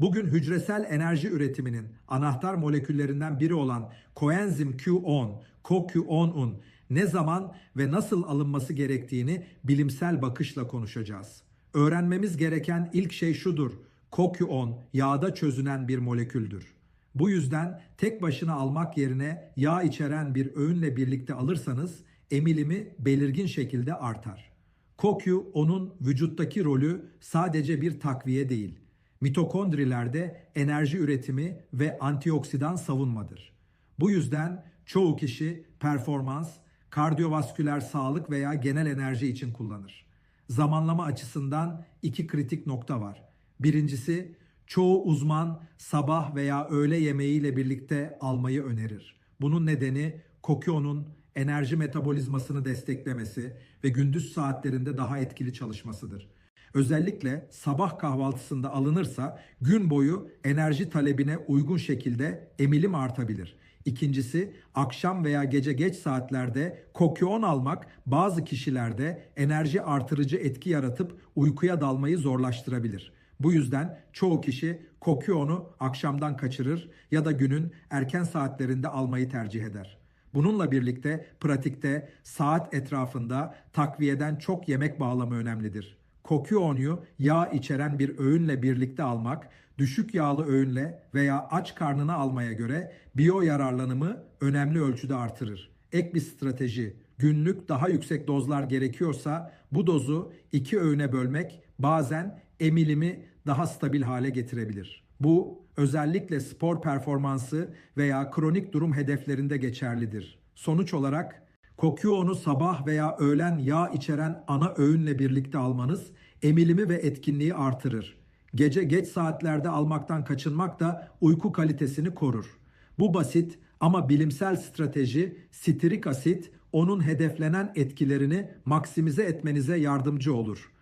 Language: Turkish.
Bugün hücresel enerji üretiminin anahtar moleküllerinden biri olan koenzim Q10, CoQ10'un ne zaman ve nasıl alınması gerektiğini bilimsel bakışla konuşacağız. Öğrenmemiz gereken ilk şey şudur. CoQ10 yağda çözünen bir moleküldür. Bu yüzden tek başına almak yerine yağ içeren bir öğünle birlikte alırsanız emilimi belirgin şekilde artar. CoQ onun vücuttaki rolü sadece bir takviye değil. Mitokondrilerde enerji üretimi ve antioksidan savunmadır. Bu yüzden çoğu kişi performans, kardiyovasküler sağlık veya genel enerji için kullanır. Zamanlama açısından iki kritik nokta var. Birincisi, çoğu uzman sabah veya öğle yemeğiyle birlikte almayı önerir. Bunun nedeni kokionun enerji metabolizmasını desteklemesi ve gündüz saatlerinde daha etkili çalışmasıdır. Özellikle sabah kahvaltısında alınırsa gün boyu enerji talebine uygun şekilde emilim artabilir. İkincisi akşam veya gece geç saatlerde kokyon almak bazı kişilerde enerji artırıcı etki yaratıp uykuya dalmayı zorlaştırabilir. Bu yüzden çoğu kişi kokyonu akşamdan kaçırır ya da günün erken saatlerinde almayı tercih eder. Bununla birlikte pratikte saat etrafında takviyeden çok yemek bağlamı önemlidir. Kokyoonyu yağ içeren bir öğünle birlikte almak, düşük yağlı öğünle veya aç karnına almaya göre biyo yararlanımı önemli ölçüde artırır. Ek bir strateji, günlük daha yüksek dozlar gerekiyorsa bu dozu iki öğüne bölmek bazen emilimi daha stabil hale getirebilir. Bu özellikle spor performansı veya kronik durum hedeflerinde geçerlidir. Sonuç olarak Kokyoonu sabah veya öğlen yağ içeren ana öğünle birlikte almanız emilimi ve etkinliği artırır. Gece geç saatlerde almaktan kaçınmak da uyku kalitesini korur. Bu basit ama bilimsel strateji sitrik asit onun hedeflenen etkilerini maksimize etmenize yardımcı olur.